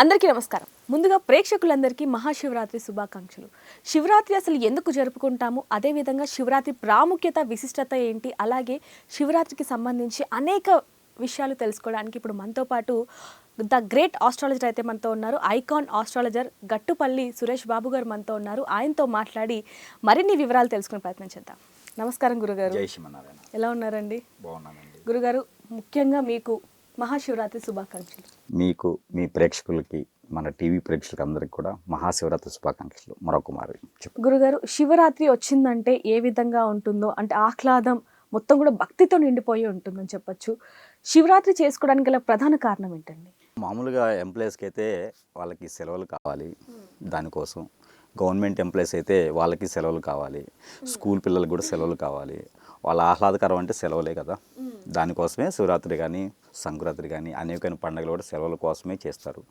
అందరికీ నమస్కారం. ముందుగా ప్రేక్షకులందరికీ మహాశివరాత్రి శుభాకాంక్షలు. శివరాత్రి అసలు ఎందుకు జరుపుకుంటాము? అదేవిధంగా శివరాత్రి ప్రాముఖ్యత విశిష్టత ఏంటి? అలాగే శివరాత్రికి సంబంధించి అనేక విషయాలు తెలుసుకోవడానికి ఇప్పుడు మనతో పాటు ద గ్రేట్ ఆస్ట్రాలజర్ అయితే మనతో ఉన్నారు. ఐకాన్ ఆస్ట్రాలజర్ గట్టుపల్లి సురేష్ బాబు గారు మనతో ఉన్నారు. ఆయనతో మాట్లాడి మరిన్ని వివరాలు తెలుసుకునే ప్రయత్నం చేద్దాం. నమస్కారం గురుగారు. ఎలా ఉన్నారండి? బాగున్నానండి గురుగారు ముఖ్యంగా మీకు మహాశివరాత్రి శుభాకాంక్షలు. మీకు మీ ప్రేక్షకులకి మన టీవీ ప్రేక్షకులకి అందరికి కూడా మహాశివరాత్రి శుభాకాంక్షలు. మరొక మారి చెప్పు. గురుగారు శివరాత్రి వచ్చిందంటే ఏ విధంగా ఉంటుందో అంటే ఆహ్లాదం మొత్తం కూడా భక్తితో నిండిపోయి ఉంటుందని చెప్పొచ్చు. శివరాత్రి చేసుకోవడానికి గల ప్రధాన కారణం ఏంటండి? మామూలుగా ఎంప్లాయీస్కి అయితే వాళ్ళకి సెలవులు కావాలి. దానికోసం గవర్నమెంట్ ఎంప్లాయీస్ అయితే వాళ్ళకి సెలవులు కావాలి. స్కూల్ పిల్లలకు కూడా సెలవులు కావాలి. వాళ్ళ ఆహ్లాదకరం అంటే సెలవులే కదా. దానికోసమే శివరాత్రి కానీ సంక్రాంతి కానీ అనేకమైన పండుగలు కూడా సెలవుల కోసమే చేస్తారు.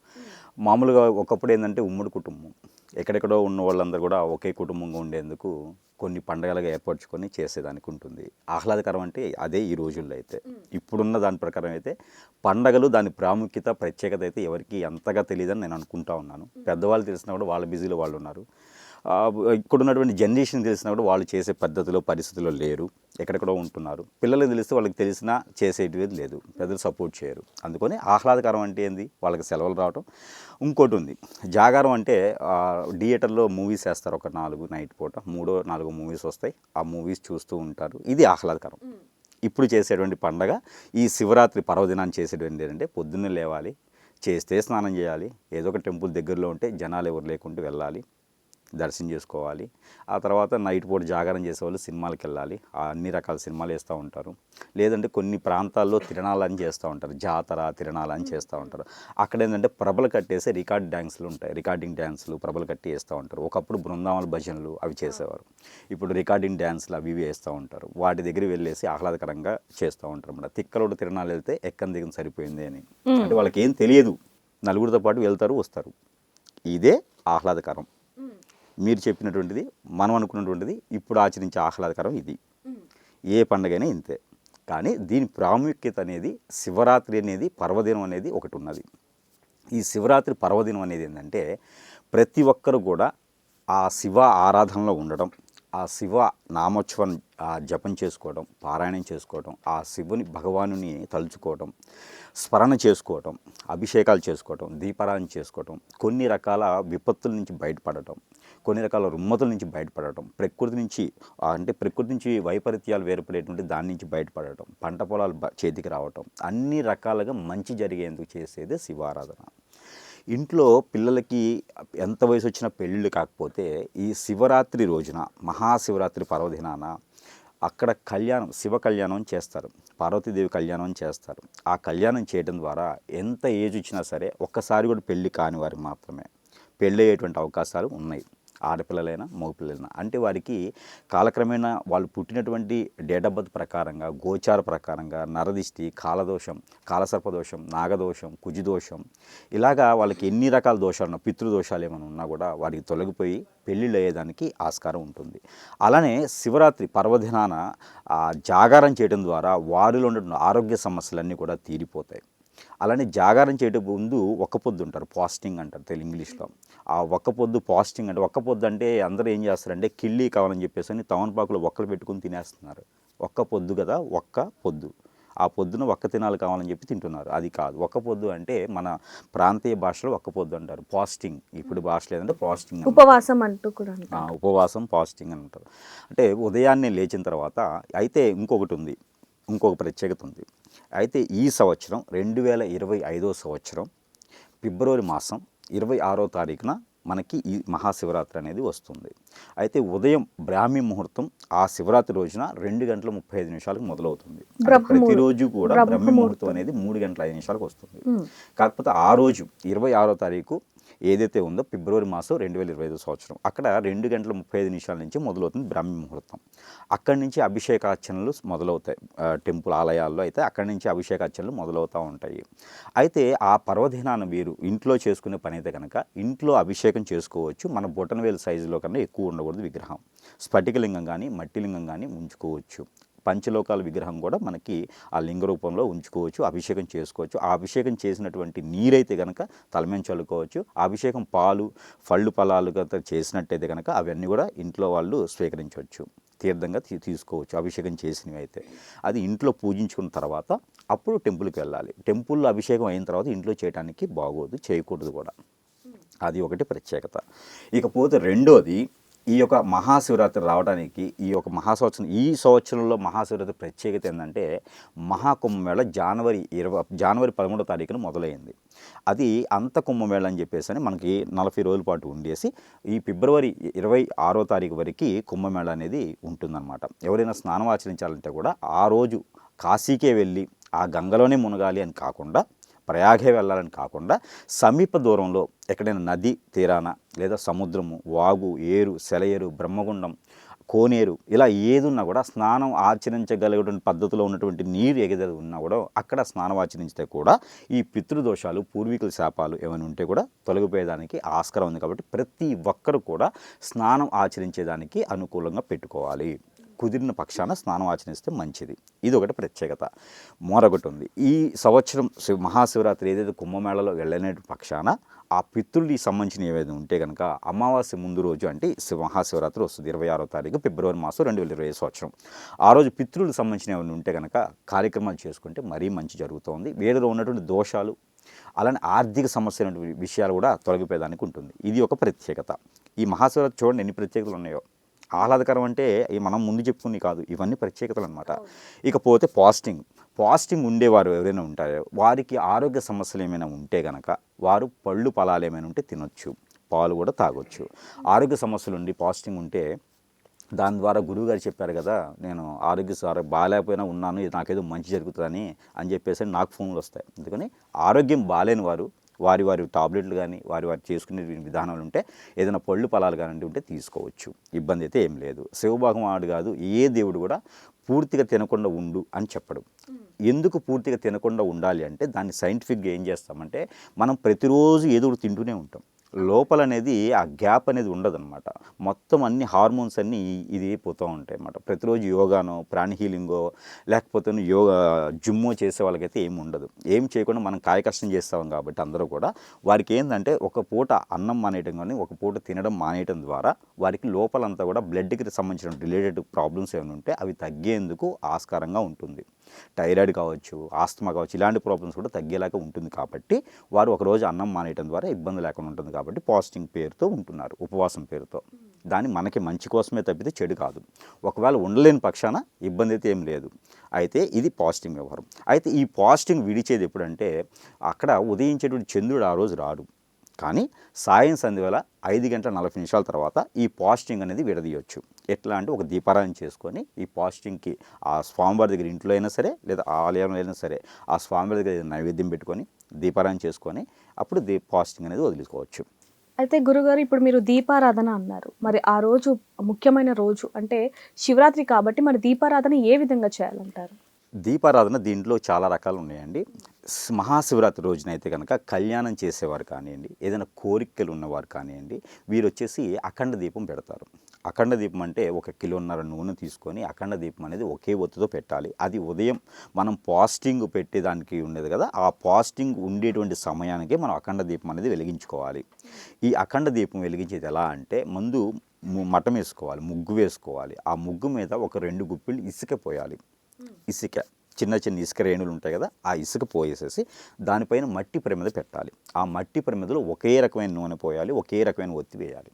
మామూలుగా ఒకప్పుడు ఏంటంటే ఉమ్మడి కుటుంబం. ఎక్కడెక్కడో ఉన్న వాళ్ళందరూ కూడా ఒకే కుటుంబంగా ఉండేందుకు కొన్ని పండుగలుగా ఏర్పరచుకొని చేసేదానికి ఉంటుంది. ఆహ్లాదకరం అంటే అదే ఈ రోజుల్లో అయితే. ఇప్పుడున్న దాని ప్రకారం అయితే పండగలు దాని ప్రాముఖ్యత ప్రత్యేకత అయితే ఎవరికి ఎంతగా తెలియదని నేను అనుకుంటా ఉన్నాను. పెద్దవాళ్ళు తెలిసినా కూడా వాళ్ళ బిజీలో వాళ్ళు ఉన్నారు. ఆ, ఇక్కడ ఉన్నటువంటి జనరేషన్ తెలిసినా కూడా వాళ్ళు చేసే పద్ధతిలో పరిస్థితుల్లో లేరు. ఎక్కడెక్కడో ఉంటున్నారు. పిల్లలకు తెలిస్తే వాళ్ళకి తెలిసినా చేసేటివి లేదు. పెద్దలు సపోర్ట్ చేయరు. అందుకని ఆహ్లాదకరం అంటే ఏంది? వాళ్ళకి సెలవులు రావటం. ఇంకోటి ఉంది. జాగారం అంటే థియేటర్లో మూవీస్ వేస్తారు. ఒక నాలుగు నైట్ పూట. మూడో నాలుగు మూవీస్ వస్తాయి. ఆ మూవీస్ చూస్తూ ఉంటారు. ఇది ఆహ్లాదకరం. ఇప్పుడు చేసేటువంటి పండగ ఈ శివరాత్రి పర్వదినాన్ని చేసేటువంటి ఏంటంటే పొద్దున్నే లేవాలి. చేస్తే స్నానం చేయాలి. ఏదో ఒక టెంపుల్ దగ్గరలో ఉంటే జనాలు ఎవరు లేకుంటే వెళ్ళాలి. దర్శనం చేసుకోవాలి. ఆ తర్వాత నైట్ పూట జాగారం చేసేవాళ్ళు సినిమాలకు వెళ్ళాలి అన్ని రకాల సినిమాలు వేస్తూ ఉంటారు. లేదంటే కొన్ని ప్రాంతాల్లో తిరణాలని చేస్తూ ఉంటారు. జాతర తిరణాలని చేస్తూ ఉంటారు. అక్కడ ఏంటంటే ప్రభలు కట్టేసి రికార్డ్ డ్యాన్స్లు ఉంటాయి. రికార్డింగ్ డ్యాన్స్లు ప్రభలు కట్టి వేస్తూ ఉంటారు. ఒకప్పుడు బృందావన భజనలు అవి చేసేవారు. ఇప్పుడు రికార్డింగ్ డ్యాన్స్లు అవి వేస్తూ ఉంటారు. వాటి దగ్గర వెళ్ళేసి ఆహ్లాదకరంగా చేస్తూ ఉంటారు అన్నమాట. తిక్కలోడు తిరణాలు వెళ్తే ఎక్కని దిగని సరిపోయింది అని. అంటే వాళ్ళకి ఏం తెలియదు. నలుగురితో పాటు వెళ్తారు వస్తారు. ఇదే ఆహ్లాదకరం. మీరు చెప్పినటువంటిది మనం అనుకున్నటువంటిది ఇప్పుడు ఆచరించే ఆహ్లాదకరం ఇది. ఏ పండగైనా ఇంతే. కానీ దీని ప్రాముఖ్యత అనేది శివరాత్రి అనేది పర్వదినం అనేది ఒకటి ఉన్నది. ఈ శివరాత్రి పర్వదినం అనేది ఏంటంటే ప్రతి ఒక్కరు కూడా ఆ శివ ఆరాధనలో ఉండడం ఆ శివ నామోత్సవం ఆ జపం చేసుకోవడం పారాయణం చేసుకోవడం ఆ శివుని భగవానుని తలుచుకోవడం స్మరణ చేసుకోవటం అభిషేకాలు చేసుకోవటం దీపారాధన చేసుకోవటం కొన్ని రకాల విపత్తుల నుంచి బయటపడటం కొన్ని రకాల రుమ్మతుల నుంచి బయటపడటం ప్రకృతి నుంచి అంటే ప్రకృతి నుంచి వైపరీత్యాలు వేరుపడేటువంటి దాని నుంచి బయటపడటం పంట పొలాలు చేతికి రావటం అన్ని రకాలుగా మంచి జరిగేందుకు చేసేదే శివారాధన. ఇంట్లో పిల్లలకి ఎంత వయసు వచ్చినా పెళ్ళిళ్ళు కాకపోతే ఈ శివరాత్రి రోజున మహాశివరాత్రి పర్వదినాన అక్కడ కళ్యాణం శివ కళ్యాణం చేస్తారు పార్వతీదేవి కళ్యాణం చేస్తారు. ఆ కళ్యాణం చేయడం ద్వారా ఎంత ఏజ్ వచ్చినా సరే ఒక్కసారి కూడా పెళ్ళి కాని వారికి మాత్రమే. పెళ్ళి అయ్యేటువంటి అవకాశాలు ఉన్నాయి. ఆడపిల్లలైనా మగపిల్లలైనా. అంటే వారికి కాలక్రమేణా వాళ్ళు పుట్టినటువంటి డేట్ ఆఫ్ బర్త్ ప్రకారంగా గోచార ప్రకారంగా నరదిష్టి కాలదోషం కాలసర్పదోషం నాగదోషం కుజిదోషం ఇలాగా వాళ్ళకి ఎన్ని రకాల దోషాలు ఉన్నా పితృదోషాలు ఏమైనా ఉన్నా కూడా వారికి తొలగిపోయి పెళ్ళిళ్ళు అయ్యేదానికి ఆస్కారం ఉంటుంది. అలానే శివరాత్రి పర్వదినాన జాగారం చేయడం ద్వారా వారిలో ఉన్న ఆరోగ్య సమస్యలన్నీ కూడా తీరిపోతాయి. అలానే జాగారం చేయడం ముందు ఒక పొద్దు ఉంటారు పాస్టింగ్ అంటారు తెలుగు ఇంగ్లీష్లో. ఆ ఒక్క పొద్దు పాస్టింగ్ అంటే ఒక్క పొద్దు అంటే అందరూ ఏం చేస్తారంటే కిళ్ళి కావాలని చెప్పేసి అని తమలపాకులు ఒక్కలు పెట్టుకుని తినేస్తున్నారు. ఒక్క పొద్దు కదా ఒక్క పొద్దు. ఆ పొద్దున ఒక్క తినాలి కావాలని చెప్పి తింటున్నారు. అది కాదు. ఒక్క పొద్దు అంటే మన ప్రాంతీయ భాషలో ఒక్క పొద్దు అంటారు. పాస్టింగ్ ఇప్పుడు భాష లేదంటే పాస్టింగ్. ఉపవాసం అంటూ కూడా. ఉపవాసం పాస్టింగ్ అని అంటారు. అంటే ఉదయాన్నే లేచిన తర్వాత అయితే ఇంకొకటి ఉంది. ఇంకొక ప్రత్యేకత ఉంది. అయితే ఈ సంవత్సరం రెండు వేల ఇరవై ఐదో సంవత్సరం ఫిబ్రవరి మాసం ఇరవై ఆరో తారీఖున మనకి ఈ మహాశివరాత్రి అనేది వస్తుంది. అయితే ఉదయం బ్రాహ్మీ ముహూర్తం ఆ శివరాత్రి రోజున రెండు గంటల ముప్పై ఐదు నిమిషాలకు మొదలవుతుంది. ప్రతిరోజు కూడా బ్రహ్మ ముహూర్తం అనేది మూడు గంటల ఐదు నిమిషాలకు వస్తుంది. కాకపోతే ఆ రోజు ఇరవై ఆరో తారీఖు ఏదైతే ఉందో ఫిబ్రవరి మాసం రెండు వేల ఇరవై ఐదు సంవత్సరం అక్కడ రెండు గంటల ముప్పై ఐదు నిమిషాల నుంచి మొదలవుతుంది బ్రాహ్మీ ముహూర్తం. అక్కడి నుంచి అభిషేకార్చనలు మొదలవుతాయి. టెంపుల్ ఆలయాల్లో అయితే అక్కడి నుంచి అభిషేకార్చనలు మొదలవుతూ ఉంటాయి. అయితే ఆ పర్వదినాన వీరు ఇంట్లో చేసుకునే పని అయితే కనుక ఇంట్లో అభిషేకం చేసుకోవచ్చు. మన బొటనవేలు సైజులో కన్నా ఎక్కువ ఉండకూడదు విగ్రహం. స్ఫటికలింగం కానీ మట్టి లింగం కానీ ఉంచుకోవచ్చు పంచలోకాల విగ్రహం కూడా మనకి ఆ లింగ రూపంలో ఉంచుకోవచ్చు అభిషేకం చేసుకోవచ్చు. ఆ అభిషేకం చేసినటువంటి నీరైతే కనుక తలమైన చల్లుకోవచ్చు. అభిషేకం పాలు ఫళ్ళు ఫలాలు గత చేసినట్టయితే కనుక అవన్నీ కూడా ఇంట్లో వాళ్ళు స్వీకరించవచ్చు. తీర్థంగా తీ తీసుకోవచ్చు. అభిషేకం చేసినవి అయితే. అది ఇంట్లో పూజించుకున్న తర్వాత అప్పుడు టెంపుల్కి వెళ్ళాలి. టెంపుల్లో అభిషేకం అయిన తర్వాత ఇంట్లో చేయడానికి బాగోదు చేయకూడదు కూడా. అది ఒకటి ప్రత్యేకత. ఇకపోతే రెండోది ఈ యొక్క మహాశివరాత్రి రావడానికి ఈ యొక్క మహాసంవత్సరం ఈ సంవత్సరంలో మహాశివరాత్రి ప్రత్యేకత ఏంటంటే మహాకుంభమేళ జనవరి ఇరవై జనవరి పదమూడో తారీఖున మొదలైంది. అది అంత కుంభమేళ అని చెప్పేసి అని మనకి నలభై రోజుల పాటు ఉండేసి ఈ ఫిబ్రవరి ఇరవై ఆరో తారీఖు వరకు కుంభమేళ అనేది ఉంటుందన్నమాట. ఎవరైనా స్నానం ఆచరించాలంటే కూడా ఆ రోజు కాశీకే వెళ్ళి ఆ గంగలోనే మునగాలి అని కాకుండా ప్రయాగే వెళ్ళాలని కాకుండా సమీప దూరంలో ఎక్కడైనా నది తీరాన లేదా సముద్రము వాగు ఏరు సెలయేరు బ్రహ్మగుండం కోనేరు ఇలా ఏదున్నా కూడా స్నానం ఆచరించగలిగేటువంటి పద్ధతిలో ఉన్నటువంటి నీరు ఎగదది ఉన్నా కూడా అక్కడ స్నానం ఆచరించితే కూడా ఈ పితృదోషాలు పూర్వీకుల శాపాలు ఏమైనా ఉంటే కూడా తొలగిపోయేదానికి ఆస్కారం ఉంది కాబట్టి ప్రతి ఒక్కరు కూడా స్నానం ఆచరించేదానికి అనుకూలంగా పెట్టుకోవాలి. కుదిరిన పక్షాన స్నానం ఆచరిస్తే మంచిది. ఇది ఒకటి ప్రత్యేకత. మరొకటి ఉంది. ఈ సంవత్సరం శివ మహాశివరాత్రి ఏదైతే కుంభమేళలో వెళ్ళనే పక్షాన ఆ పిత్రుడికి సంబంధించిన ఏవైతే ఉంటే కనుక అమావాస్య ముందు రోజు అంటే శివ మహాశివరాత్రి వస్తుంది. ఇరవై ఆరో తారీఖు ఫిబ్రవరి మాసం రెండు వేల ఇరవై సంవత్సరం. ఆ రోజు పిత్రులకు సంబంధించిన ఏమైనా ఉంటే కనుక కార్యక్రమాలు చేసుకుంటే మరీ మంచి జరుగుతుంది. వీరిలో ఉన్నటువంటి దోషాలు అలానే ఆర్థిక సమస్యల విషయాలు కూడా తొలగిపోయేదానికి ఉంటుంది. ఇది ఒక ప్రత్యేకత. ఈ మహాశివరాత్రి చూడండి ఎన్ని ప్రత్యేకతలు ఉన్నాయో. ఆహ్లాదకరం అంటే మనం ముందు చెప్పుకుని కాదు ఇవన్నీ ప్రత్యేకతలు అనమాట ఇకపోతే పాస్టింగ్ పాస్టింగ్ ఉండేవారు ఎవరైనా ఉంటారో. వారికి ఆరోగ్య సమస్యలు ఏమైనా ఉంటే గనక వారు పళ్ళు ఫలాలు ఏమైనా ఉంటే తినొచ్చు పాలు కూడా తాగొచ్చు. ఆరోగ్య సమస్యలు ఉండి పాస్టింగ్ ఉంటే దాని ద్వారా గురువు గారు చెప్పారు కదా నేను ఆరోగ్య సార్ బాగాలేకపోయినా ఉన్నాను ఇది నాకేదో మంచి జరుగుతుందని అని చెప్పేసి నాకు ఫోన్లు వస్తాయి. అందుకని ఆరోగ్యం బాగాలేని వారు వారి వారి టాబ్లెట్లు కానీ వారి వారు చేసుకునే విధానాలు ఉంటే ఏదైనా పళ్ళు ఫలాలు కానీ ఉంటే తీసుకోవచ్చు. ఇబ్బంది అయితే ఏం లేదు. శివభాగం ఆడు కాదు ఏ దేవుడు కూడా పూర్తిగా తినకుండా ఉండు అని చెప్పడు. ఎందుకు పూర్తిగా తినకుండా ఉండాలి అంటే దాన్ని సైంటిఫిక్గా ఏం చేస్తామంటే మనం ప్రతిరోజు ఏదో తింటూనే ఉంటాం. లోపల అనేది ఆ గ్యాప్ అనేది ఉండదన్నమాట. మొత్తం అన్ని హార్మోన్స్ అన్నీ ఇది పోతూ ఉంటాయి అన్నమాట. ప్రతిరోజు యోగానో ప్రాణి హీలింగో లేకపోతే యోగా జిమ్మో చేసే వాళ్ళకైతే ఏమి ఉండదు. ఏం చేయకుండా మనం కాయకష్టం చేస్తాం కాబట్టి అందరూ కూడా వారికి ఏంటంటే ఒక పూట అన్నం మానేయటం కానీ ఒక పూట తినడం మానేయటం ద్వారా వారికి లోపలంతా కూడా బ్లడ్కి సంబంధించిన రిలేటెడ్ ప్రాబ్లమ్స్ ఏమైనా ఉంటే అవి తగ్గేందుకు ఆస్కారంగా ఉంటుంది. థైరాయిడ్ కావచ్చు ఆస్తమా కావచ్చు ఇలాంటి ప్రాబ్లమ్స్ కూడా తగ్గేలాగా ఉంటుంది కాబట్టి వారు ఒకరోజు అన్నం మానేయటం ద్వారా ఇబ్బంది లేకుండా ఉంటుంది కాబట్టి కాబట్టి పాస్టింగ్ పేరుతో ఉంటున్నారు ఉపవాసం పేరుతో. దాన్ని మనకి మంచి కోసమే తప్పితే చెడు కాదు. ఒకవేళ ఉండలేని పక్షాన ఇబ్బంది అయితే ఏం లేదు. అయితే ఇది పాస్టింగ్ వ్యవహారం. అయితే ఈ పాస్టింగ్ విడిచేది ఎప్పుడంటే అక్కడ ఉదయించేటువంటి చంద్రుడు ఆ రోజు రాడు. కానీ సాయం సంధ్య వేళ ఐదు గంటల నలభై నిమిషాల తర్వాత ఈ పాస్టింగ్ అనేది విడదీయొచ్చు. ఎట్లా అంటే ఒక దీపారాయణ చేసుకొని ఈ పాస్టింగ్కి ఆ స్వామివారి దగ్గర ఇంట్లో అయినా సరే లేదా ఆలయంలో అయినా సరే ఆ స్వామివారి దగ్గర నైవేద్యం పెట్టుకొని దీపారాయణ చేసుకొని అప్పుడు దీ పాస్టింగ్ అనేది వదిలించుకోవచ్చు అయితే గురుగారు ఇప్పుడు మీరు దీపారాధన అన్నారు. మరి ఆ రోజు ముఖ్యమైన రోజు అంటే శివరాత్రి కాబట్టి మరి దీపారాధన ఏ విధంగా చేయాలంటారు? దీపారాధన దీంట్లో చాలా రకాలు ఉన్నాయండి. మహాశివరాత్రి రోజున అయితే కనుక కళ్యాణం చేసేవారు కానివ్వండి ఏదైనా కోరికలు ఉన్నవారు కానివ్వండి వీరు వచ్చేసి అఖండ దీపం పెడతారు. అఖండ దీపం అంటే ఒక కిలోన్నర నూనె తీసుకొని అఖండ దీపం అనేది ఒకే ఒత్తుతో పెట్టాలి. అది ఉదయం మనం పాస్టింగ్ పెట్టేదానికి ఉండేది కదా ఆ పాస్టింగ్ ఉండేటువంటి సమయానికి మనం అఖండ దీపం అనేది వెలిగించుకోవాలి. ఈ అఖండ దీపం వెలిగించేది ఎలా అంటే ముందు మటం వేసుకోవాలి ముగ్గు వేసుకోవాలి. ఆ ముగ్గు మీద ఒక రెండు గుప్పిళ్ళు ఇసుక పోయాలి. ఇసుక. చిన్న చిన్న ఇసుక రేణులు ఉంటాయి కదా ఆ ఇసుక పోయేసేసి దానిపైన మట్టి ప్రమిద పెట్టాలి. ఆ మట్టి ప్రమిదలో ఒకే రకమైన నూనె పోయాలి ఒకే రకమైన ఒత్తి వేయాలి.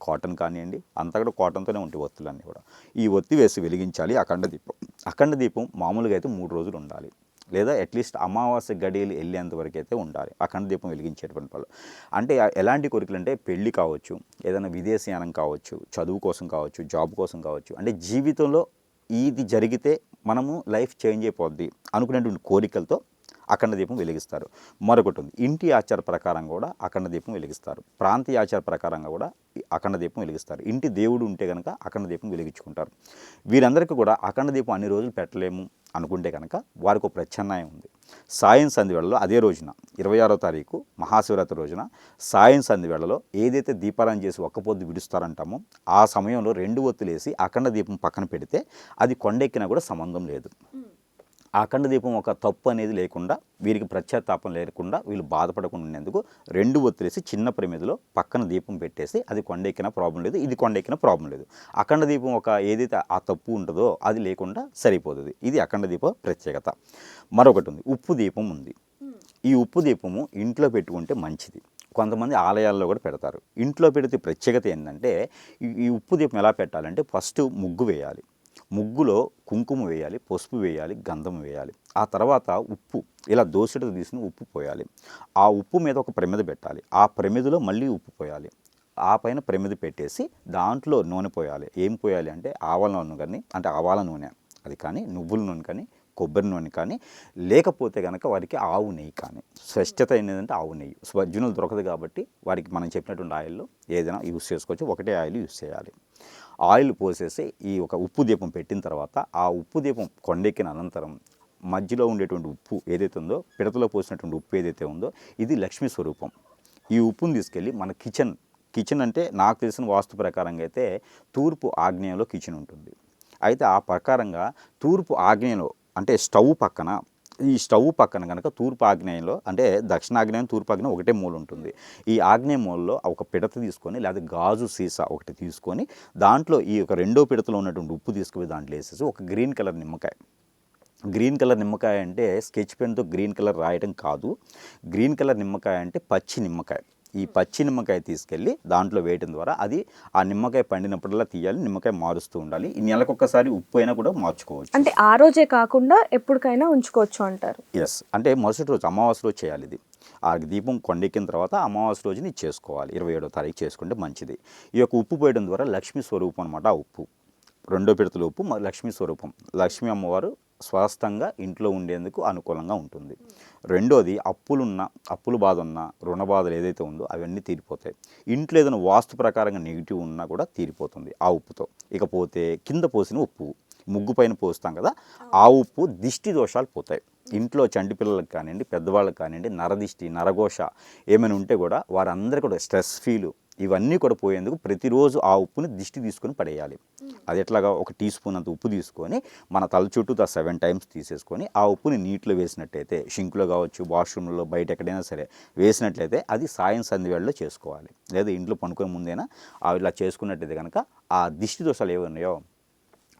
కాటన్ కానివ్వండి అంతా కూడా కాటన్తోనే ఉంటాయి ఒత్తులన్నీ కూడా. ఈ ఒత్తి వేసి వెలిగించాలి అఖండ దీపం. అఖండ దీపం మామూలుగా అయితే మూడు రోజులు ఉండాలి. లేదా అట్లీస్ట్ అమావాస్య గడియలు వెళ్ళేంత వరకు అయితే ఉండాలి అఖండ దీపం వెలిగించేటువంటి వాళ్ళు అంటే ఎలాంటి కోరికలు అంటే పెళ్ళి కావచ్చు ఏదైనా విదేశీయానం కావచ్చు చదువు కోసం కావచ్చు జాబ్ కోసం కావచ్చు. అంటే జీవితంలో ఇది జరిగితే మనము లైఫ్ చేంజ్ అయిపోద్ది అనుకునేటువంటి కోరికలతో అఖండ దీపం వెలిగిస్తారు. మరొకటి ఉంది ఇంటి ఆచార ప్రకారం కూడా అఖండ దీపం వెలిగిస్తారు. ప్రాంతీయ ఆచార ప్రకారంగా కూడా అఖండ దీపం వెలిగిస్తారు. ఇంటి దేవుడు ఉంటే కనుక అఖండ దీపం వెలిగించుకుంటారు. వీరందరికీ కూడా అఖండ దీపం అన్ని రోజులు పెట్టలేము అనుకుంటే కనుక వారికి ఒక ప్రత్యామ్నాయం ఉంది. సాయం సంధి వేళలో అదే రోజున ఇరవై ఆరో తారీఖు మహాశివరాత్రి రోజున సాయం సంధి వేళలో ఏదైతే దీపారాయణ చేసి ఒక్క పొద్దు విడుస్తారంటామో ఆ సమయంలో రెండు ఒత్తులేసి అఖండ దీపం పక్కన పెడితే అది కొండెక్కినా కూడా సంబంధం లేదు. అఖండ దీపం ఒక తప్పు అనేది లేకుండా వీరికి ప్రత్యాతాపం లేకుండా వీళ్ళు బాధపడకుండా ఉండేందుకు రెండు ఒత్తిలేసి చిన్న పరిమితిలో పక్కన దీపం పెట్టేసి అది కొండెక్కిన ప్రాబ్లం లేదు ఇది కొండెక్కిన ప్రాబ్లం లేదు. అఖండ దీపం ఒక ఏదైతే ఆ తప్పు ఉంటుందో అది లేకుండా సరిపోతుంది. ఇది అఖండ దీపం ప్రత్యేకత. మరొకటి ఉంది ఉప్పు దీపం ఉంది. ఈ ఉప్పు దీపము ఇంట్లో పెట్టుకుంటే మంచిది. కొంతమంది ఆలయాల్లో కూడా పెడతారు. ఇంట్లో పెడితే ప్రత్యేకత ఏంటంటే ఈ ఉప్పు దీపం ఎలా పెట్టాలంటే ఫస్ట్ ముగ్గు వేయాలి. ముగ్గులో కుంకుమ వేయాలి పసుపు వేయాలి గంధం వేయాలి. ఆ తర్వాత ఉప్పు ఇలా దోసెడు తీసుకుని ఉప్పు పోయాలి. ఆ ఉప్పు మీద ఒక ప్రమిద పెట్టాలి. ఆ ప్రమిదలో మళ్ళీ ఉప్పు పోయాలి. ఆ పైన ప్రమిద పెట్టేసి దాంట్లో నూనె పోయాలి. ఏం పోయాలి అంటే ఆవాల నూనె కానీ అంటే ఆవాల నూనె. అది కానీ నువ్వుల నూనె కానీ కొబ్బరి నూనె కానీ లేకపోతే కనుక వారికి ఆవు నెయ్యి కానీ. స్వచ్ఛత ఏంటంటే ఆవు నెయ్యి. స్వజ్జునులు దొరకదు కాబట్టి వారికి మనం చెప్పినటువంటి ఆయిల్లో ఏదైనా యూస్ చేసుకోవచ్చు. ఒకటే ఆయిల్ యూస్ చేయాలి. ఆయిల్ పోసేసి ఈ ఒక ఉప్పు దీపం పెట్టిన తర్వాత ఆ ఉప్పు దీపం కొండెక్కిన అనంతరం మధ్యలో ఉండేటువంటి ఉప్పు ఏదైతే ఉందో పిడతలో పోసినటువంటి ఉప్పు ఏదైతే ఉందో ఇది లక్ష్మీ స్వరూపం. ఈ ఉప్పుని తీసుకెళ్ళి మన కిచెన్ కిచెన్ అంటే నాకు తెలిసిన వాస్తు ప్రకారంగా అయితే తూర్పు ఆగ్నేయంలో కిచెన్ ఉంటుంది. అయితే ఆ ప్రకారంగా తూర్పు ఆగ్నేయంలో అంటే స్టవ్ పక్కన ఈ స్టవ్ పక్కన కనుక తూర్పు ఆగ్నేయంలో అంటే దక్షిణాగ్నేయం తూర్పు ఆగ్నేయం ఒకటే మూల ఉంటుంది. ఈ ఆగ్నేయ మూలలో ఒక పిడత తీసుకొని లేదా గాజు సీసా ఒకటి తీసుకొని దాంట్లో ఈ ఒక రెండో పిడతలో ఉన్నటువంటి ఉప్పు తీసుకుపోయి దాంట్లో వేసేసి ఒక గ్రీన్ కలర్ నిమ్మకాయ. గ్రీన్ కలర్ నిమ్మకాయ అంటే స్కెచ్ పెన్తో గ్రీన్ కలర్ రాయడం కాదు. గ్రీన్ కలర్ నిమ్మకాయ అంటే పచ్చి నిమ్మకాయ. ఈ పచ్చి నిమ్మకాయ తీసుకెళ్ళి దాంట్లో వేయటం ద్వారా అది ఆ నిమ్మకాయ పండినప్పుడల్లా తీయాలి నిమ్మకాయ మారుస్తూ ఉండాలి. ఈ నెలకొకసారి ఉప్పు అయినా కూడా మార్చుకోవచ్చు. అంటే ఆ రోజే కాకుండా ఎప్పటికైనా ఉంచుకోవచ్చు అంటారు. ఎస్ అంటే మరుసటి రోజు అమావాస్య రోజు చేయాలి ఇది. ఆ దీపం కొండెక్కిన తర్వాత అమావాస్య రోజుని చేసుకోవాలి. ఇరవై ఏడో తారీఖు చేసుకుంటే మంచిది. ఈ యొక్క ఉప్పు పోయడం ద్వారా లక్ష్మీ స్వరూపం అనమాట ఆ ఉప్పు. రెండో పిడతల ఉప్పు లక్ష్మీ స్వరూపం. లక్ష్మీ అమ్మవారు స్వస్థంగా ఇంట్లో ఉండేందుకు అనుకూలంగా ఉంటుంది. రెండోది అప్పులున్న అప్పులు బాధ ఉన్న రుణ బాధలు ఏదైతే ఉందో అవన్నీ తీరిపోతాయి. ఇంట్లో ఏదైనా వాస్తు ప్రకారంగా నెగిటివ్ ఉన్నా కూడా తీరిపోతుంది ఆ ఉప్పుతో. ఇకపోతే కింద పోసిన ఉప్పు ముగ్గు పైన పోస్తాం కదా ఆ ఉప్పు దిష్టి దోషాలు పోతాయి. ఇంట్లో చంటి పిల్లలకు కానివ్వండి పెద్దవాళ్ళకి కానివ్వండి నరదిష్టి నరఘోష ఏమైనా ఉంటే కూడా వారందరూ కూడా స్ట్రెస్ ఫీలు ఇవన్నీ కూడా పోయేందుకు ప్రతిరోజు ఆ ఉప్పుని దిష్టి తీసుకొని పడేయాలి. అది ఎట్లాగా ఒక టీ స్పూన్ అంత ఉప్పు తీసుకొని మన తల చుట్టూ సెవెన్ టైమ్స్ తీసేసుకొని ఆ ఉప్పుని నీటిలో వేసినట్టయితే షింక్లో కావచ్చు వాష్రూమ్లో బయట ఎక్కడైనా సరే వేసినట్లయితే అది సాయం సంధి వేళలో చేసుకోవాలి. లేదా ఇంట్లో పనుకునే ముందైనా అవి ఇలా చేసుకున్నట్టయితే కనుక ఆ దిష్టి దోషాలు ఏవి ఉన్నాయో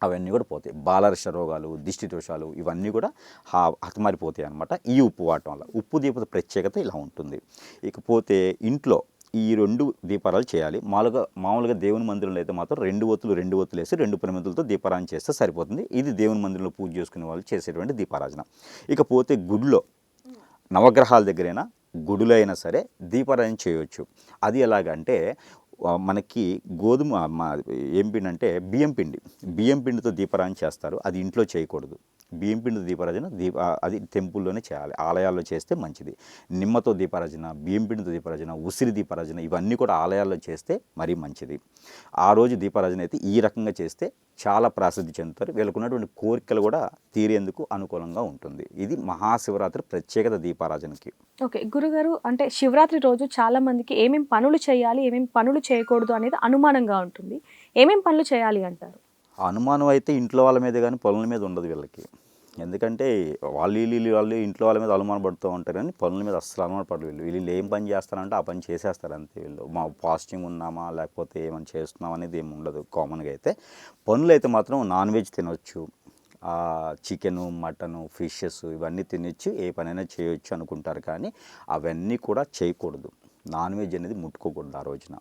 అవన్నీ కూడా పోతాయి. బాలరస రోగాలు దిష్టి దోషాలు ఇవన్నీ కూడా హా- హతమారిపోతాయి అనమాట ఈ ఉప్పు వాడటం వల్ల. ఉప్పు దీపత ప్రత్యేకత ఇలా ఉంటుంది. ఇకపోతే ఇంట్లో ఈ రెండు దీపారాలు చేయాలి. మామూలుగా మామూలుగా దేవుని మందిరంలో అయితే మాత్రం రెండు ఒత్తులు రెండు ఒత్తులు వేసి రెండు పరిమితులతో దీపారాధన చేస్తే సరిపోతుంది. ఇది దేవుని మందిరంలో పూజ చేసుకునే వాళ్ళు చేసేటువంటి దీపారాధన. ఇకపోతే గుడిలో నవగ్రహాల దగ్గరైనా గుడులో అయినా సరే దీపారాధన చేయవచ్చు అది ఎలాగంటే మనకి గోధుమ మా ఏం పిండి అంటే బియ్యం పిండి. బియ్యం పిండితో దీపారాధన చేస్తారు. అది ఇంట్లో చేయకూడదు. బియ్యం పిండితో దీపారాధన దీప అది టెంపుల్లోనే చేయాలి. ఆలయాల్లో చేస్తే మంచిది. నిమ్మతో దీపారాజన బియ్యం పిండితో దీపారాధన ఉసిరి దీపారాజన ఇవన్నీ కూడా ఆలయాల్లో చేస్తే మరీ మంచిది. ఆ రోజు దీపారాజన అయితే ఈ రకంగా చేస్తే చాలా ప్రసిద్ధి చెందుతారు. వీళ్ళకున్నటువంటి కోరికలు కూడా తీరేందుకు అనుకూలంగా ఉంటుంది. ఇది మహాశివరాత్రి ప్రత్యేకత దీపారాజనకి. ఓకే గురుగారు అంటే శివరాత్రి రోజు చాలా మందికి ఏమేమి పనులు చేయాలి ఏమేమి పనులు చేయకూడదు అనేది అనుమానంగా ఉంటుంది. ఏమేమి పనులు చేయాలి అంటారు? ఆ అనుమానం అయితే ఇంట్లో వాళ్ళ మీద కానీ పనుల మీద ఉండదు వీళ్ళకి. ఎందుకంటే వాళ్ళు వీళ్ళు వాళ్ళు ఇంట్లో వాళ్ళ మీద అనుమానం పడుతూ ఉంటారు కానీ పనుల మీద అస్సలు అనుమానం పడరు వీళ్ళు. వీళ్ళు ఏం పని చేస్తారంటే ఆ పని చేసేస్తారు అంతే వీళ్ళు. మా ఫాస్టింగ్ ఉన్నామా లేకపోతే ఏమైనా చేస్తున్నామా అనేది ఏమి ఉండదు కామన్గా అయితే. పనులు అయితే మాత్రం నాన్ వెజ్ తినొచ్చు. చికెను మటను ఫిషెస్ ఇవన్నీ తినొచ్చు ఏ పనైనా చేయొచ్చు అనుకుంటారు కానీ అవన్నీ కూడా చేయకూడదు. నాన్ వెజ్ అనేది ముట్టుకోకూడదు ఆ రోజున.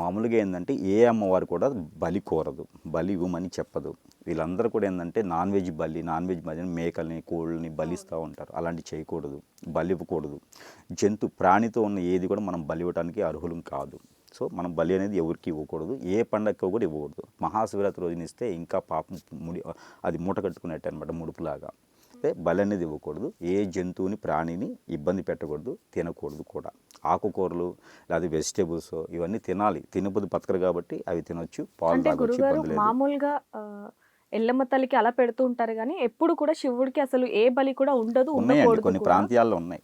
మామూలుగా ఏంటంటే ఏ అమ్మవారు కూడా బలి కోరదు బలి ఇవ్వమని చెప్పదు. వీళ్ళందరూ కూడా ఏంటంటే నాన్ వెజ్ బలి నాన్ వెజ్ మధ్య మేకల్ని కోళ్ళని బలిస్తూ ఉంటారు. అలాంటివి చేయకూడదు బలి ఇవ్వకూడదు. జంతు ప్రాణితో ఉన్న ఏది కూడా మనం బలి ఇవ్వడానికి అర్హులం కాదు. సో మనం బలి అనేది ఎవరికి ఇవ్వకూడదు ఏ పండగకు కూడా ఇవ్వకూడదు. మహాశివరాత్రి రోజున ఇస్తే ఇంకా పాపం ముడి అది మూట కట్టుకున్నట్టు అనమాట ముడుపులాగా. అయితే బలి అనేది ఇవ్వకూడదు. ఏ జంతువుని ప్రాణిని ఇబ్బంది పెట్టకూడదు తినకూడదు కూడా. ఆకుకూరలు లేదా వెజిటేబుల్స్ ఇవన్నీ తినాలి. తినబుద్ధి బతకరు కాబట్టి అవి తినొచ్చు పాలు అంటే తాగొచ్చు గురుగారు ఇబ్బంది లేదు. మామూలుగా ఎల్లమ్మ తల్లికి అలా పెడుతూ ఉంటారు కానీ ఎప్పుడు కూడా శివుడికి అసలు ఏ బలి కూడా ఉండదు ఉన్నాయండి. కొన్ని కూడా. ప్రాంతీయాల్లో ఉన్నాయి.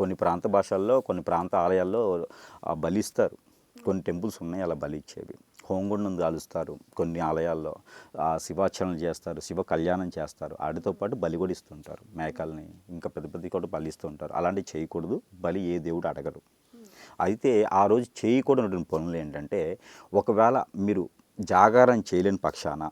కొన్ని ప్రాంత భాషల్లో కొన్ని ప్రాంత ఆలయాల్లో బలిస్తారు కొన్ని టెంపుల్స్ ఉన్నాయి అలా బలి ఇచ్చేవి. హోంగుండం కాలుస్తారు కొన్ని ఆలయాల్లో. ఆ, చేస్తారు శివ కళ్యాణం చేస్తారు. వాటితో పాటు బలి కూడా ఇస్తుంటారు. మేకల్ని ఇంకా పెద్ద పెద్ద కూడా బలి ఇస్తుంటారు. అలాంటివి చేయకూడదు. బలి ఏ దేవుడు అడగరు అయితే ఆ రోజు చేయకూడనటువంటి పనులు ఏంటంటే ఒకవేళ మీరు జాగారం చేయలేని పక్షాన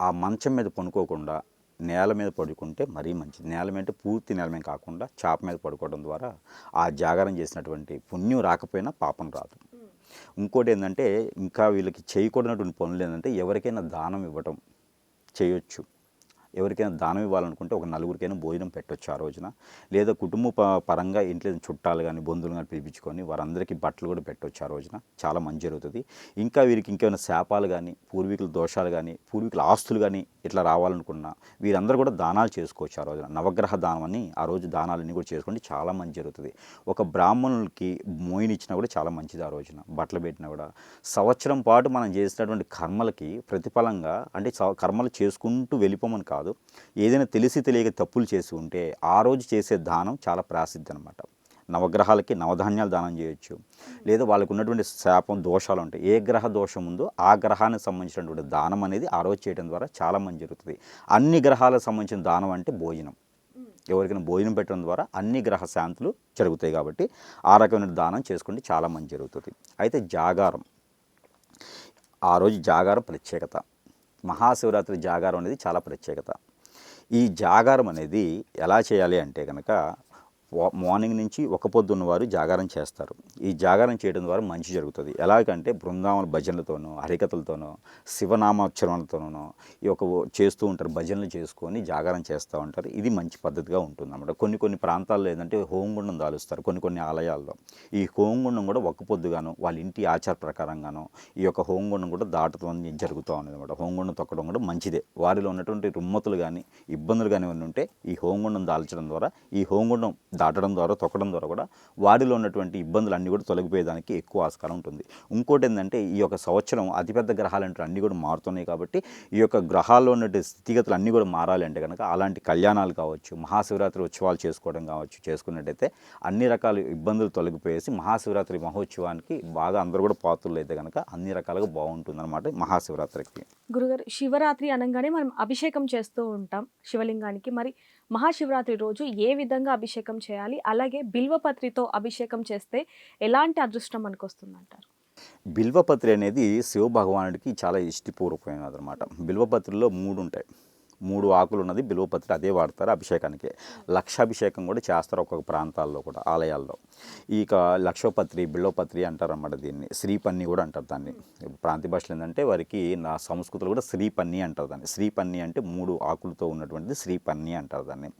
ఆ మంచం మీద పనుకోకుండా నేల మీద పడుకుంటే మరీ మంచిది. నేల మీద పూర్తి నేల మీద కాకుండా చాప మీద పడుకోవడం ద్వారా ఆ జాగారం చేసినటువంటి పుణ్యం రాకపోయినా పాపం రాదు. ఇంకోటి ఏంటంటే ఇంకా వీళ్ళకి చేయకూడనటువంటి పనులు ఏంటంటే ఎవరికైనా దానం ఇవ్వటం చేయొచ్చు. ఎవరికైనా దానం ఇవ్వాలనుకుంటే ఒక నలుగురికైనా భోజనం పెట్టొచ్చు ఆ రోజున. లేదా కుటుంబ ప- పరంగా ఇంట్లో చుట్టాలు కానీ బంధువులు కానీ పిలిపించుకొని వారందరికీ బట్టలు కూడా పెట్టొచ్చు ఆ రోజున. చాలా మంచి జరుగుతుంది. ఇంకా వీరికి ఇంకేమైనా శాపాలు కానీ పూర్వీకుల దోషాలు కానీ పూర్వీకుల ఆస్తులు కానీ ఇట్లా రావాలనుకున్నా వీరందరూ కూడా దానాలు చేసుకోవచ్చు ఆ రోజున. నవగ్రహ దానం అని ఆ రోజు దానాలన్నీ కూడా చేసుకుంటే చాలా మంచి జరుగుతుంది. ఒక బ్రాహ్మణులకి మోయినిచ్చినా కూడా చాలా మంచిది ఆ రోజున. బట్టలు పెట్టినా కూడా. సంవత్సరం పాటు మనం చేసినటువంటి కర్మలకి ప్రతిఫలంగా అంటే స- కర్మలు చేసుకుంటూ వెళ్ళిపోమని కాదు. ఏదైనా తెలిసి తెలియక తప్పులు చేసి ఉంటే ఆ రోజు చేసే దానం చాలా ప్రాసిద్ధి అనమాట నవగ్రహాలకి నవధాన్యాలు దానం చేయొచ్చు. లేదా వాళ్ళకు ఉన్నటువంటి శాపం దోషాలు ఉంటాయి. ఏ గ్రహ దోషం ఉందో ఆ గ్రహానికి సంబంధించినటువంటి దానం అనేది ఆ రోజు చేయడం ద్వారా చాలా మంచి జరుగుతుంది. అన్ని గ్రహాలకు సంబంధించిన దానం అంటే భోజనం. ఎవరికైనా భోజనం పెట్టడం ద్వారా అన్ని గ్రహ శాంతులు జరుగుతాయి కాబట్టి ఆ రకమైన దానం చేసుకుంటే చాలా మంచి జరుగుతుంది. అయితే జాగారం. ఆ రోజు జాగారం ప్రత్యేకత. మహాశివరాత్రి జాగారం అనేది చాలా ప్రత్యేకత. ఈ జాగారం అనేది ఎలా చేయాలి అంటే కనుక మార్నింగ్ నుంచి ఒక పొద్దున్న వారు జాగారం చేస్తారు. ఈ జాగారం చేయడం ద్వారా మంచి జరుగుతుంది. ఎలాగంటే బృందావన భజనలతోనూ హరికథలతోనో శివనామోచ్చరణలతోనూ ఈ యొక్క చేస్తూ ఉంటారు. భజనలు చేసుకొని జాగారం చేస్తూ ఉంటారు. ఇది మంచి పద్ధతిగా ఉంటుంది అన్నమాట. కొన్ని కొన్ని ప్రాంతాల్లో ఏంటంటే హోంగుండం దాలుస్తారు కొన్ని కొన్ని ఆలయాల్లో. ఈ హోంగుండం కూడా ఒక్క పొద్దుగాను వాళ్ళ ఇంటి ఆచార ప్రకారంగాను ఈ యొక్క హోంగుండం కూడా దాటడం జరుగుతూ ఉంది అనమాట హోంగుండం తొక్కడం కూడా మంచిదే. వారిలో ఉన్నటువంటి రుమ్మతులు కానీ ఇబ్బందులు కానీ ఉంటే ఈ హోంగుండం దాల్చడం ద్వారా ఈ హోంగుండం దాటడం ద్వారా తొక్కడం ద్వారా కూడా వారిలో ఉన్నటువంటి ఇబ్బందులు అన్నీ కూడా తొలగిపోయేదానికి ఎక్కువ ఆస్కారం ఉంటుంది. ఇంకోటి ఏంటంటే ఈ యొక్క సంవత్సరం అతిపెద్ద గ్రహాలు అంటే అన్నీ కూడా మారుతున్నాయి కాబట్టి ఈ యొక్క గ్రహాల్లో ఉన్నటువంటి స్థితిగతులు అన్నీ కూడా మారాలి అంటే కనుక అలాంటి కళ్యాణాలు కావచ్చు మహాశివరాత్రి ఉత్సవాలు చేసుకోవడం కావచ్చు చేసుకున్నట్టయితే అన్ని రకాల ఇబ్బందులు తొలగిపోయేసి మహాశివరాత్రి మహోత్సవానికి బాగా అందరూ కూడా పాత్రలు అయితే కనుక అన్ని రకాలుగా బాగుంటుందన్నమాట మహాశివరాత్రికి. గురుగారు శివరాత్రి అనగానే మనం అభిషేకం చేస్తూ ఉంటాం శివలింగానికి. మరి మహాశివరాత్రి రోజు ఏ విధంగా అభిషేకం చేయాలి? అలాగే బిల్వపత్రితో అభిషేకం చేస్తే ఎలాంటి అదృష్టం మనకు వస్తుందంటారు బిల్వపత్రి అనేది శివభగవానుడికి చాలా ఇష్టపూర్వకమైనది అనమాట బిల్వపత్రిలో మూడు ఉంటాయి మూడు ఆకులు ఉన్నది బిలువపత్రి అదే వాడతారు అభిషేకానికి. లక్షాభిషేకం కూడా చేస్తారు ఒక్కొక్క ప్రాంతాల్లో కూడా ఆలయాల్లో. ఇక లక్షోపత్రి బిల్లోపత్రి అంటారు అన్నమాట దీన్ని. శ్రీపన్ని కూడా అంటారు దాన్ని. ప్రాంతీయ భాషలో ఏంటంటే వారికి నా సంస్కృతిలో కూడా శ్రీపన్ని అంటారు దాన్ని. శ్రీపన్ని అంటే మూడు ఆకులతో ఉన్నటువంటిది శ్రీపన్ని అంటారు దాన్ని.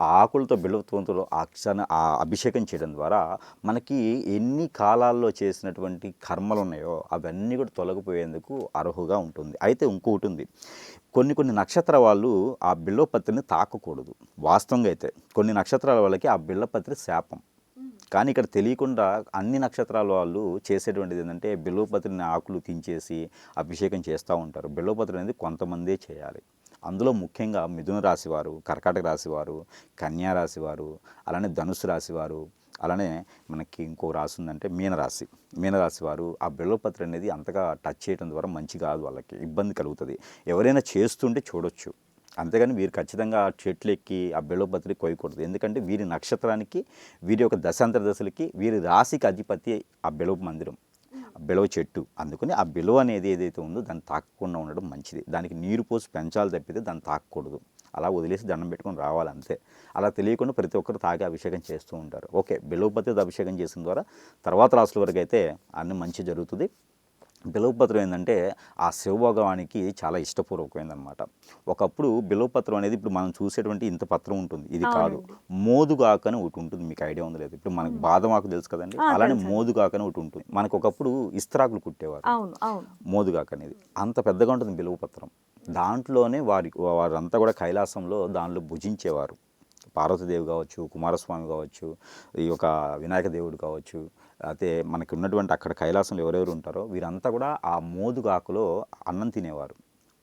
ఆ ఆకులతో బిల్వత్వంతో అక్షన ఆ అభిషేకం చేయడం ద్వారా మనకి ఎన్ని కాలాల్లో చేసినటువంటి కర్మలు ఉన్నాయో అవన్నీ కూడా తొలగిపోయేందుకు అర్హుగా ఉంటుంది. అయితే ఇంకొకటి ఉంది. కొన్ని కొన్ని నక్షత్ర వాళ్ళు ఆ బిళ్ళపత్రిని తాకకూడదు. వాస్తవంగా అయితే కొన్ని నక్షత్రాల వాళ్ళకి ఆ బిళ్ళపత్రి శాపం. కానీ ఇక్కడ తెలియకుండా అన్ని నక్షత్రాల వాళ్ళు చేసేటువంటిది ఏంటంటే బిల్వపత్రిని ఆకులు తించేసి అభిషేకం చేస్తూ ఉంటారు. బిల్వపత్రి అనేది కొంతమందే చేయాలి. అందులో ముఖ్యంగా మిథున రాశివారు కర్కాటక రాశివారు కన్యా రాశివారు అలానే ధనుసు రాశివారు అలానే మనకి ఇంకో రాశి ఉందంటే మీనరాశి. మీనరాశి వారు ఆ బిల్వపత్రి అనేది అంతగా టచ్ చేయడం ద్వారా మంచి కాదు వాళ్ళకి ఇబ్బంది కలుగుతుంది. ఎవరైనా చేస్తుంటే చూడొచ్చు. అంతేగాని వీరు ఖచ్చితంగా చెట్లు ఎక్కి ఆ బిళ్ళపత్రి కొయ్యకూడదు. ఎందుకంటే వీరి నక్షత్రానికి వీరి యొక్క దశాంతర దశలకి వీరి రాశికి అధిపతి ఆ బిలవ మందిరం ఆ బిలవ చెట్టు. అందుకని ఆ బిలవ అనేది ఏదైతే ఉందో దాన్ని తాకకుండా ఉండడం మంచిది. దానికి నీరు పోసి పెంచాలి తప్పితే దాన్ని తాకకూడదు. అలా వదిలేసి దండం పెట్టుకొని రావాలి అంతే. అలా తెలియకుండా ప్రతి ఒక్కరు తాగి అభిషేకం చేస్తూ ఉంటారు. ఓకే బిలవపత్రితో అభిషేకం చేసిన ద్వారా తర్వాత రాసుల వరకు అయితే అన్ని మంచి జరుగుతుంది. బిలవపత్రం ఏంటంటే ఆ శివభగవానికి చాలా ఇష్టపూర్వకమైందనమాట ఒకప్పుడు బిలవపత్రం అనేది ఇప్పుడు మనం చూసేటువంటి ఇంత పత్రం ఉంటుంది. ఇది కాదు. అవునండి. మోదుగాకు అని ఒకటి ఉంటుంది. మీకు ఐడియా ఉంది లేదు. ఇప్పుడు మనకు బాదం ఆకు తెలుసు కదండి? అలానే. మోదుగాకు అని ఒకటి ఉంటుంది. మనకు ఒకప్పుడు ఇస్త్రాకులు కుట్టేవారు. మోదుగాకు అనేది అంత పెద్దగా ఉంటుంది బిలువపత్రం దాంట్లోనే వారి వారంతా కూడా కైలాసంలో దానిలో భుజించేవారు. పార్వతీదేవి కావచ్చు కుమారస్వామి కావచ్చు ఈ యొక్క వినాయక దేవుడు కావచ్చు అయితే మనకి ఉన్నటువంటి అక్కడ కైలాసంలో ఎవరెవరు ఉంటారో వీరంతా కూడా ఆ మోదుగాకులో అన్నం తినేవారు.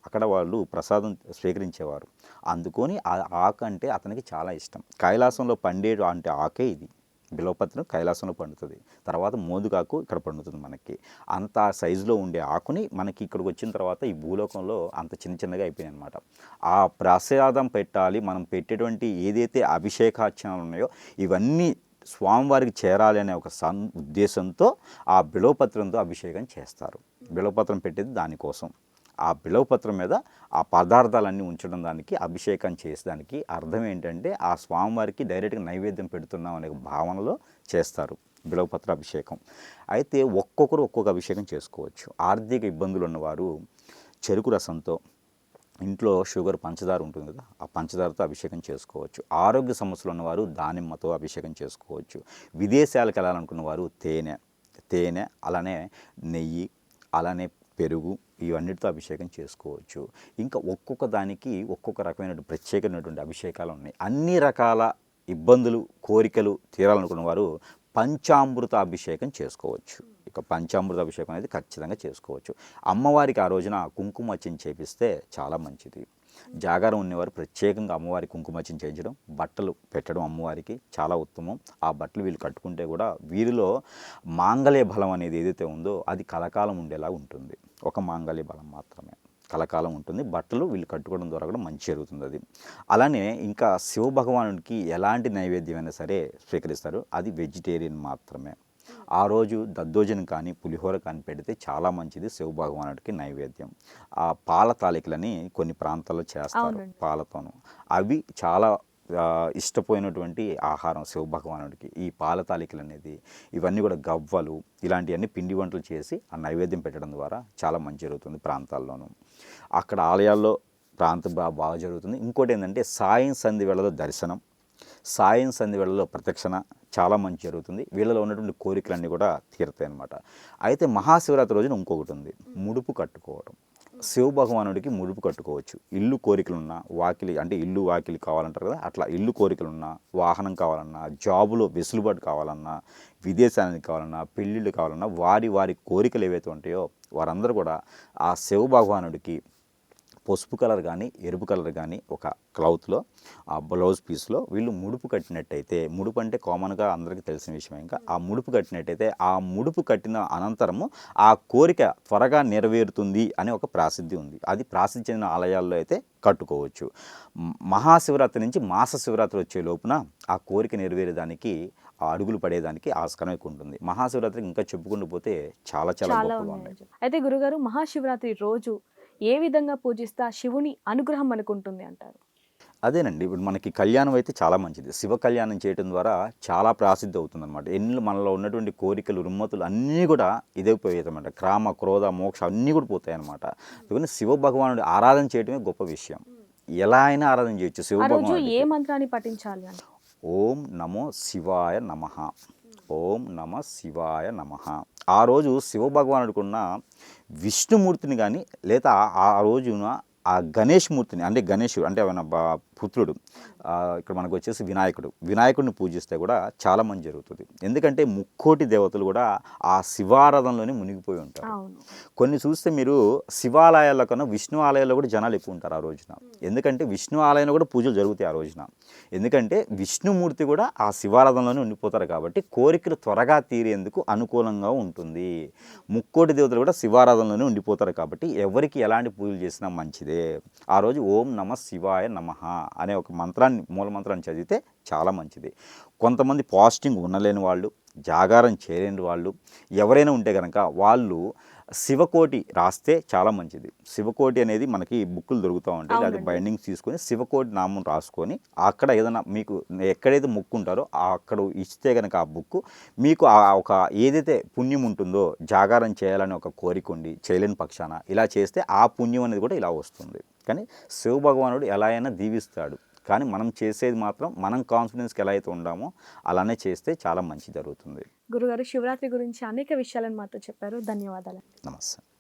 అక్కడ వాళ్ళు ప్రసాదం స్వీకరించేవారు. అందుకొని ఆ ఆకు అంటే అతనికి చాలా ఇష్టం. కైలాసంలో పండేడు అంటే ఆకే ఇది. బిలవపత్రం కైలాసంలో పండుతుంది. తర్వాత మోదుగాకు ఇక్కడ పండుతుంది మనకి. అంత సైజులో ఉండే ఆకుని మనకి ఇక్కడికి వచ్చిన తర్వాత ఈ భూలోకంలో అంత చిన్న చిన్నగా అయిపోయింది అనమాట ఆ ప్రసాదం పెట్టాలి మనం పెట్టేటువంటి ఏదైతే అభిషేకార్చనలు ఉన్నాయో ఇవన్నీ స్వామివారికి చేరాలి అనే ఒక సన్ ఉద్దేశంతో ఆ బిలవపత్రంతో అభిషేకం చేస్తారు. బిలవపత్రం పెట్టేది దానికోసం. ఆ బిలవపత్రం మీద ఆ పదార్థాలన్నీ ఉంచడం దానికి అభిషేకం చేసేదానికి అర్థం ఏంటంటే ఆ స్వామివారికి డైరెక్ట్గా నైవేద్యం పెడుతున్నాం అనే భావనలో చేస్తారు బిలవపత్ర అభిషేకం. అయితే ఒక్కొక్కరు ఒక్కొక్క అభిషేకం చేసుకోవచ్చు. ఆర్థిక ఇబ్బందులు ఉన్నవారు చెరుకు రసంతో ఇంట్లో షుగర్ పంచదార ఉంటుంది కదా ఆ పంచదారతో అభిషేకం చేసుకోవచ్చు. ఆరోగ్య సమస్యలు ఉన్నవారు దానిమ్మతో అభిషేకం చేసుకోవచ్చు. విదేశాలకు వెళ్ళాలనుకున్న వారు తేనె తేనె అలానే నెయ్యి అలానే పెరుగు ఇవన్నిటితో అభిషేకం చేసుకోవచ్చు. ఇంకా ఒక్కొక్క దానికి ఒక్కొక్క రకమైన ప్రత్యేకమైనటువంటి అభిషేకాలు ఉన్నాయి. అన్ని రకాల ఇబ్బందులు కోరికలు తీరాలనుకున్న వారు పంచామృత అభిషేకం చేసుకోవచ్చు. ఇక పంచామృత అభిషేకం అనేది ఖచ్చితంగా చేసుకోవచ్చు. అమ్మవారికి ఆ రోజున కుంకుమర్చన చేపిస్తే చాలా మంచిది. జాగారం ఉన్నవారు ప్రత్యేకంగా అమ్మవారికి కుంకుమర్చన చేయించడం బట్టలు పెట్టడం అమ్మవారికి చాలా ఉత్తమం. ఆ బట్టలు వీళ్ళు కట్టుకుంటే కూడా వీరిలో మాంగళ్య బలం అనేది ఏదైతే ఉందో అది కలకాలం ఉండేలా ఉంటుంది. ఒక మాంగళ్య బలం మాత్రమే. కలకాలం ఉంటుంది. బట్టలు వీళ్ళు కట్టుకోవడం ద్వారా కూడా మంచి జరుగుతుంది అది. అలానే ఇంకా శివ భగవానుడికి ఎలాంటి నైవేద్యం అయినా సరే స్వీకరిస్తారు. అది వెజిటేరియన్ మాత్రమే. ఆ రోజు దద్దోజనం కానీ పులిహోర కానీ పెడితే చాలా మంచిది. శివ భగవానుడికి నైవేద్యం. ఆ పాల తాలికలని కొన్ని ప్రాంతాల్లో చేస్తారు. పాలతోను. అవి చాలా ఇష్టపోయినటువంటి ఆహారం శివ భగవానుడికి. ఈ పాల తాలికలు అనేది ఇవన్నీ కూడా గవ్వలు ఇలాంటివన్నీ పిండి వంటలు చేసి ఆ నైవేద్యం పెట్టడం ద్వారా చాలా మంచి జరుగుతుంది ప్రాంతాల్లోనూ. అక్కడ ఆలయాల్లో ప్రాంతం బాగా బాగా జరుగుతుంది. ఇంకోటి ఏంటంటే సాయం సంధి వేళలో దర్శనం. సాయం సంధి వేళలో ప్రదక్షిణ చాలా మంచి జరుగుతుంది. వీళ్ళలో ఉన్నటువంటి కోరికలన్నీ కూడా తీరుతాయి అనమాట అయితే మహాశివరాత్రి రోజున ఇంకొకటి ఉంది. ముడుపు కట్టుకోవడం శివ భగవానుడికి ముడుపు కట్టుకోవచ్చు. ఇల్లు కోరికలున్నా వాకిలి అంటే ఇల్లు వాకిలి కావాలంటారు కదా అట్లా ఇల్లు కోరికలున్నా వాహనం కావాలన్నా జాబులో వెసులుబాటు కావాలన్నా విదేశానికి కావాలన్నా పెళ్ళిళ్ళు కావాలన్నా వారి వారి కోరికలు ఏవైతే ఉంటాయో వారందరూ కూడా ఆ శివ భగవానుడికి పసుపు కలర్ కానీ ఎరుపు కలర్ కానీ ఒక క్లౌత్లో ఆ బ్లౌజ్ పీస్లో వీళ్ళు ముడుపు కట్టినట్టయితే ముడుపు అంటే కామన్గా అందరికీ తెలిసిన విషయం ఇంకా ఆ ముడుపు కట్టినట్టయితే ఆ ముడుపు కట్టిన అనంతరము ఆ కోరిక త్వరగా నెరవేరుతుంది అనే ఒక ప్రాసిద్ధి ఉంది. అది ప్రాసిద్ధి చెందిన ఆలయాల్లో అయితే కట్టుకోవచ్చు. మహాశివరాత్రి నుంచి మాస శివరాత్రి వచ్చే లోపున ఆ కోరిక నెరవేరేదానికి ఆ అడుగులు పడేదానికి ఆస్కారం ఎక్కువ ఉంటుంది. మహాశివరాత్రికి ఇంకా చెప్పుకుంటూ పోతే చాలా చాలా ఉన్నాయి. అయితే గురుగారు మహాశివరాత్రి రోజు ఏ విధంగా పూజిస్తే ఆ శివుని అనుగ్రహం మనకు ఉంటుంది అంటారు? అదేనండి. ఇప్పుడు మనకి కళ్యాణం అయితే చాలా మంచిది. శివ కళ్యాణం చేయడం ద్వారా చాలా ప్రాసిద్ధి అవుతుంది అనమాట ఎన్ని మనలో ఉన్నటువంటి కోరికలు రుమ్మతులు అన్నీ కూడా ఇదైపోయేదన్నమాట క్రామ క్రోధ మోక్ష అన్నీ కూడా పోతాయి అనమాట అందుకని శివ భగవానుడి ఆరాధన చేయడమే గొప్ప విషయం. ఎలా అయినా ఆరాధన చేయొచ్చు శివ భగవానుడికి ఏ మంత్రాన్ని పఠించాలి ఓం నమో శివాయ నమ. ఓం నమ శివాయ నమ. ఆ రోజు శివ భగవానుడికి విష్ణుమూర్తిని కానీ లేదా ఆ రోజున ఆ గణేష్ మూర్తిని అంటే గణేషుడు అంటే ఏమైనా బా- పుత్రుడు. ఇక్కడ మనకు వచ్చేసి వినాయకుడు. వినాయకుడిని పూజిస్తే కూడా చాలా మంచి జరుగుతుంది. ఎందుకంటే ముక్కోటి దేవతలు కూడా ఆ శివారాధనలోనే మునిగిపోయి ఉంటారు. కొన్ని చూస్తే మీరు శివాలయాల్లో కన్నా విష్ణు ఆలయాల్లో కూడా జనాలు ఎక్కువ ఉంటారు ఆ రోజున. ఎందుకంటే విష్ణు ఆలయంలో కూడా పూజలు జరుగుతాయి ఆ రోజున. ఎందుకంటే విష్ణుమూర్తి కూడా ఆ శివారాధనలోనే ఉండిపోతారు కాబట్టి కోరికలు త్వరగా తీరేందుకు అనుకూలంగా ఉంటుంది. ముక్కోటి దేవతలు కూడా శివారాధనలోనే ఉండిపోతారు కాబట్టి ఎవరికి ఎలాంటి పూజలు చేసినా మంచిదే. ఆ రోజు ఓం నమ శివాయ నమ. అనే ఒక మంత్రాన్ని మూల మంత్రాన్ని చదివితే చాలా మంచిది. కొంతమంది పాజిటింగ్ ఉండలేని వాళ్ళు జాగారం చేయలేని వాళ్ళు ఎవరైనా ఉంటే కనుక వాళ్ళు శివకోటి రాస్తే చాలా మంచిది. శివకోటి అనేది మనకి బుక్కులు దొరుకుతూ ఉంటాయి. అది అవునండి. బైండింగ్స్ తీసుకొని శివకోటి నామం రాసుకొని అక్కడ ఏదైనా మీకు ఎక్కడైతే ముక్కు ఉంటారో ఆ అక్కడ ఇస్తే కనుక ఆ బుక్ మీకు ఆ ఒక ఏదైతే పుణ్యం ఉంటుందో జాగారం చేయాలని ఒక కోరిక ఉండి చేయలేని పక్షాన ఇలా చేస్తే ఆ పుణ్యం అనేది కూడా ఇలా వస్తుంది. కానీ శివ భగవానుడు ఎలా అయినా దీవిస్తాడు. కానీ మనం చేసేది మాత్రం మనం కాన్ఫిడెన్స్కి ఎలా అయితే ఉండామో అలానే చేస్తే చాలా మంచి జరుగుతుంది. గురుగారు శివరాత్రి గురించి అనేక విషయాలను మాతో చెప్పారు. ధన్యవాదాలు. నమస్తే.